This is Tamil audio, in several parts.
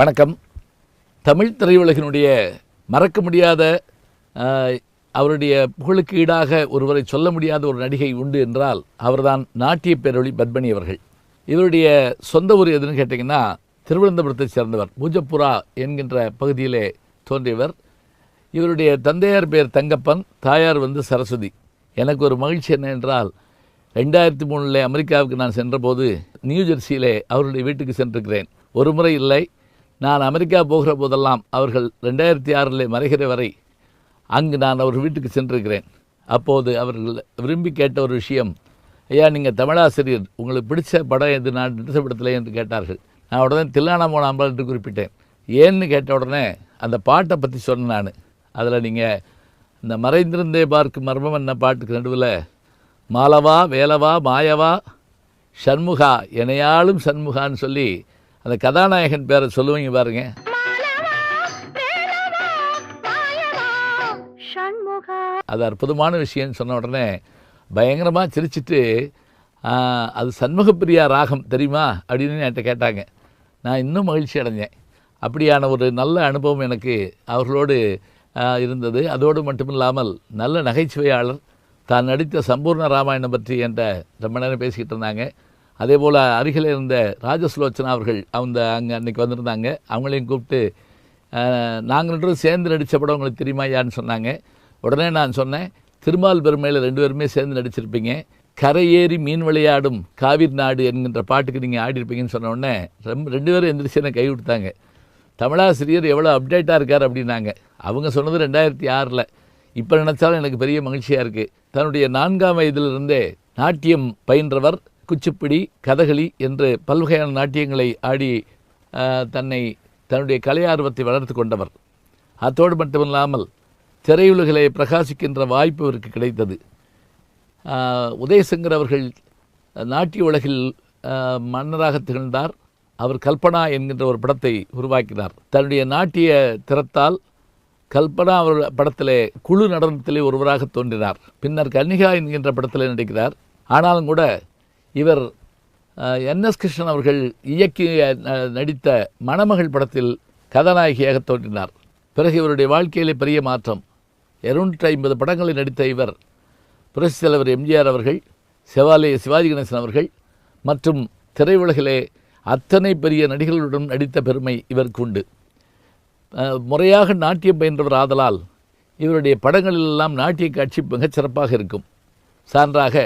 வணக்கம். தமிழ் திரையுலகினுடைய மறக்க முடியாத அவருடைய புகழுக்கு ஈடாக ஒருவரை சொல்ல முடியாத ஒரு நடிகை உண்டு என்றால் அவர்தான் நாட்டிய பேரொழி பத்மணி அவர்கள். இவருடைய சொந்த ஊர் எதுன்னு கேட்டிங்கன்னா திருவனந்தபுரத்தை சேர்ந்தவர் பூஜப்புரா என்கின்ற பகுதியிலே தோன்றியவர். இவருடைய தந்தையார் பேர் தங்கப்பன் தாயார் வந்து சரஸ்வதி. எனக்கு ஒரு மகிழ்ச்சி என்ன என்றால் ரெண்டாயிரத்தி மூணில் அமெரிக்காவுக்கு நான் சென்றபோது நியூ ஜெர்சியிலே அவருடைய வீட்டுக்கு சென்றிருக்கிறேன். ஒரு முறை இல்லை நான் அமெரிக்கா போகிற போதெல்லாம் அவர்கள் ரெண்டாயிரத்தி ஆறில் மறைகிற வரை அங்கு நான் அவர் வீட்டுக்கு சென்றிருக்கிறேன். அப்போது அவர்கள் விரும்பி கேட்ட ஒரு விஷயம் ஐயா நீங்கள் தமிழாசிரியர் உங்களுக்கு பிடிச்ச படம் எது? நான் நடித்த படத்தில் என்று கேட்டார்கள். நான் உடனே தில்லானா மோனாம்பாள் என்று குறிப்பிட்டேன். ஏன்னு கேட்ட உடனே அந்த பாட்டை பற்றி சொன்னேன் நான். அதில் நீங்கள் இந்த மறைந்திருந்தே பார்க்கும் மர்மம் என்ன பாட்டுக்கு நடுவில்? மாலவா வேலவா மாயவா சண்முகா எனையாலும் சண்முகான்னு சொல்லி அந்த கதாநாயகன் பேரை சொல்லுவீங்க பாருங்க. அது அற்புதமான விஷயம்னு சொன்ன உடனே பயங்கரமாக சிரிச்சிட்டு "ஆ, அது சண்முகப்பிரியா ராகம் தெரியுமா? அப்படின்னு என்கிட்ட கேட்டாங்க. நான் இன்னும் மகிழ்ச்சி அடைஞ்சேன். அப்படியான ஒரு நல்ல அனுபவம் எனக்கு அவர்களோடு இருந்தது. அதோடு மட்டுமில்லாமல் நல்ல நகைச்சுவையாளர். தான் நடித்த சம்பூர்ண ராமாயணம் பற்றி என்ற ரொம்ப நேரம் பேசிக்கிட்டு இருந்தாங்க. அதே போல் அருகில் இருந்த ராஜசுலோச்சனா அவர்கள் அந்த அங்கே அன்னைக்கு வந்திருந்தாங்க. அவங்களையும் கூப்பிட்டு நாங்கள் ரெண்டும் சேர்ந்து நடித்த படம் உங்களுக்கு தெரியுமா யான்னு சொன்னாங்க. உடனே நான் சொன்னேன் திருமால் பெருமையில் ரெண்டு பேருமே சேர்ந்து நடிச்சிருப்பீங்க. கரையேறி மீன் விளையாடும் காவிரி நாடு என்கின்ற பாட்டுக்கு நீங்கள் ஆடிருப்பீங்கன்னு சொன்ன உடனே ரொம்ப ரெண்டு பேரும் எந்திரிச்சு என்னை கை கொடுத்தாங்க. தமிழாசிரியர் எவ்வளோ அப்டேட்டாக இருக்கார் அப்படின்னாங்க. அவங்க சொன்னது ரெண்டாயிரத்தி ஆறில். இப்போ நினச்சாலும் எனக்கு பெரிய மகிழ்ச்சியாக இருக்குது தன்னுடைய நான்காம் வயதிலிருந்தே நாட்டியம் பயின்றவர் குச்சிப்புடி கதகளி என்று பல்வகையான நாட்டியங்களை ஆடி தன்னை தன்னுடைய கலை ஆர்வத்தை வளர்த்து கொண்டவர். அத்தோடு மட்டுமில்லாமல் திரையுலகிலே பிரகாசிக்கின்ற வாய்ப்பு அவருக்கு கிடைத்தது. உதயசங்கர் அவர்கள் நாட்டிய உலகில் மன்னராக திகழ்ந்தார். அவர் கல்பனா என்கின்ற ஒரு படத்தை உருவாக்கினார். தன்னுடைய நாட்டிய திறத்தால் கல்பனா அவர் படத்திலே குழு நடனத்திலே ஒருவராக தோன்றினார். பின்னர் கன்னிகா என்கின்ற படத்தில் நடிக்கிறார். ஆனாலும் கூட இவர் என்எஸ் கிருஷ்ணன் அவர்கள் இயக்கி நடித்த மணமகள் படத்தில் கதாநாயகியாக தோன்றினார். பிறகு இவருடைய வாழ்க்கையிலே பெரிய மாற்றம். இருநூற்றி ஐம்பது படங்களில் நடித்த இவர் புரட்சி தலைவர் எம்ஜிஆர் அவர்கள் செவாலய சிவாஜி கணேசன் அவர்கள் மற்றும் திரையுலகிலே அத்தனை பெரிய நடிகர்களுடன் நடித்த பெருமை இவருக்கு உண்டு. முறையாக நாட்டியம் பயின்றவர் ஆதலால் இவருடைய படங்களிலெல்லாம் நாட்டிய காட்சி மிகச் சிறப்பாக இருக்கும். சான்றாக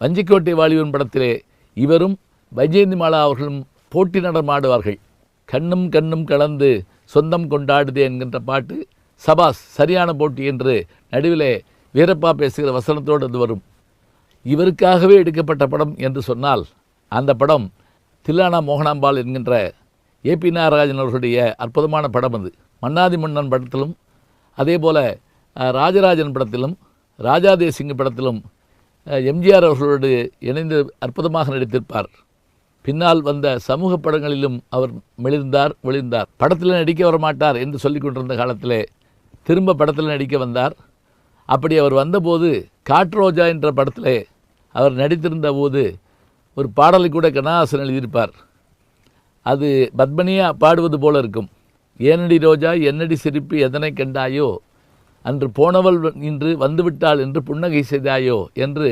வஞ்சிக்கோட்டை வாலிபன் படத்திலே இவரும் வைஜெயந்தி மாலா அவர்களும் போட்டி நடமாடுவார்கள் கண்ணும் கண்ணும் கலந்து சொந்தம் கொண்டாடுதே என்கின்ற பாட்டு சபாஸ் சரியான போட்டி என்று நடுவிலே வீரப்பா பேசுகிற வசனத்தோடு அது வரும். இவருக்காகவே எடுக்கப்பட்ட படம் என்று சொன்னால் அந்த படம் தில்லானா மோகனாம்பாள் என்கின்ற ஏபி நாகராஜன் அவர்களுடைய அற்புதமான படம் அது. மன்னாதி மன்னன் படத்திலும் அதே போல் ராஜராஜன் படத்திலும் ராஜாதேசிங்க படத்திலும் எம்ஜிஆர் அவர்களோடு இணைந்து அற்புதமாக நடித்திருப்பார். பின்னால் வந்த சமூக படங்களிலும் அவர் மெளிர்ந்தார் விழுந்தார் படத்தில் நடிக்க வரமாட்டார் என்று சொல்லிக் கொண்டிருந்த காலத்திலே திரும்ப படத்தில் நடிக்க வந்தார். அப்படி அவர் வந்தபோது காட்ரோஜா என்ற படத்திலே அவர் நடித்திருந்த போது ஒரு பாடலை கூட கண்ணாசன் எழுதியிருப்பார். அது பத்மனியாக பாடுவது போல இருக்கும். ஏனடி ரோஜா என்னடி சிரிப்பு எதனை கண்டாயோ அன்று போனவள் இன்று வந்துவிட்டாள் என்று புன்னகை செய்தாயோ என்று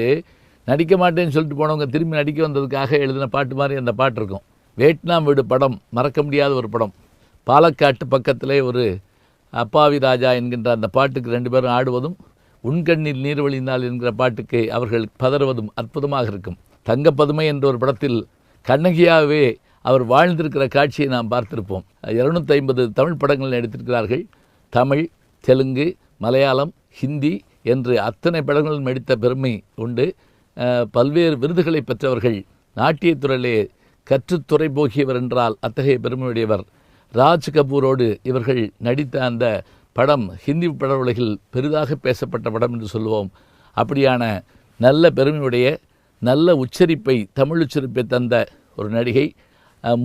நடிக்க மாட்டேன்னு சொல்லிட்டு போனவங்க திரும்பி நடிக்க வந்ததுக்காக எழுதின பாட்டு மாதிரி அந்த பாட்டு இருக்கும். வியட்நாம் வீடு படம் மறக்க முடியாத ஒரு படம். பாலக்காட்டு பக்கத்திலே ஒரு அப்பாவி ராஜா என்கின்ற அந்த பாட்டுக்கு ரெண்டு பேரும் ஆடுவதும் உண்கண்ணில் நீர் வழிந்தால் என்கிற பாட்டுக்கு அவர்கள் பதறுவதும் அற்புதமாக இருக்கும். தங்கப்பதுமை என்ற ஒரு படத்தில் கண்ணகியாகவே அவர் வாழ்ந்திருக்கிற காட்சியை நாம் பார்த்திருப்போம். இருநூத்தி ஐம்பது தமிழ் படங்கள் நடித்திருக்கிறார்கள். தமிழ் தெலுங்கு மலையாளம் ஹிந்தி என்று அத்தனை படங்களும் நடித்த பெருமை உண்டு. பல்வேறு விருதுகளை பெற்றவர்கள் நாட்டியத்துறையிலே கற்றுத்துறை போகியவர் என்றால் அத்தகைய பெருமையுடையவர் ராஜ் கபூரோடு இவர்கள் நடித்த அந்த படம் ஹிந்தி பட உலகில் பெரிதாக பேசப்பட்ட படம் என்று சொல்லுவோம். அப்படியான நல்ல பெருமையுடைய நல்ல உச்சரிப்பை தமிழ் உச்சரிப்பை தந்த ஒரு நடிகை.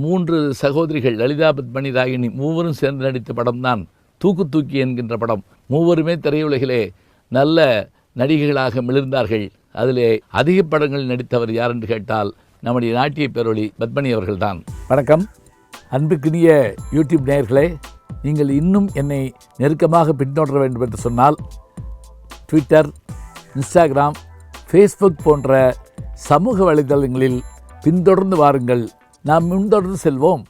மூன்று சகோதரிகள் லலிதா பத்மணி ராகினி மூவரும் சேர்ந்து நடித்த படம்தான் தூக்கு தூக்கி என்கின்ற படம். மூவருமே திரையுலகிலே நல்ல நடிகைகளாக மிளிர்ந்தார்கள். அதிலே அதிக படங்கள் நடித்தவர் யார் என்று கேட்டால் நம்முடைய நாட்டிய பேரொழி பத்மனி அவர்கள்தான். வணக்கம். அன்புக்குரிய யூடியூப் நேயர்களே நீங்கள் இன்னும் என்னை நெருக்கமாக பின்தொடர வேண்டும் என்று சொன்னால் ட்விட்டர் இன்ஸ்டாகிராம் ஃபேஸ்புக் போன்ற சமூக வலைதளங்களில் பின்தொடர்ந்து வாருங்கள். நாம் முன்தொடர்ந்து செல்வோம்.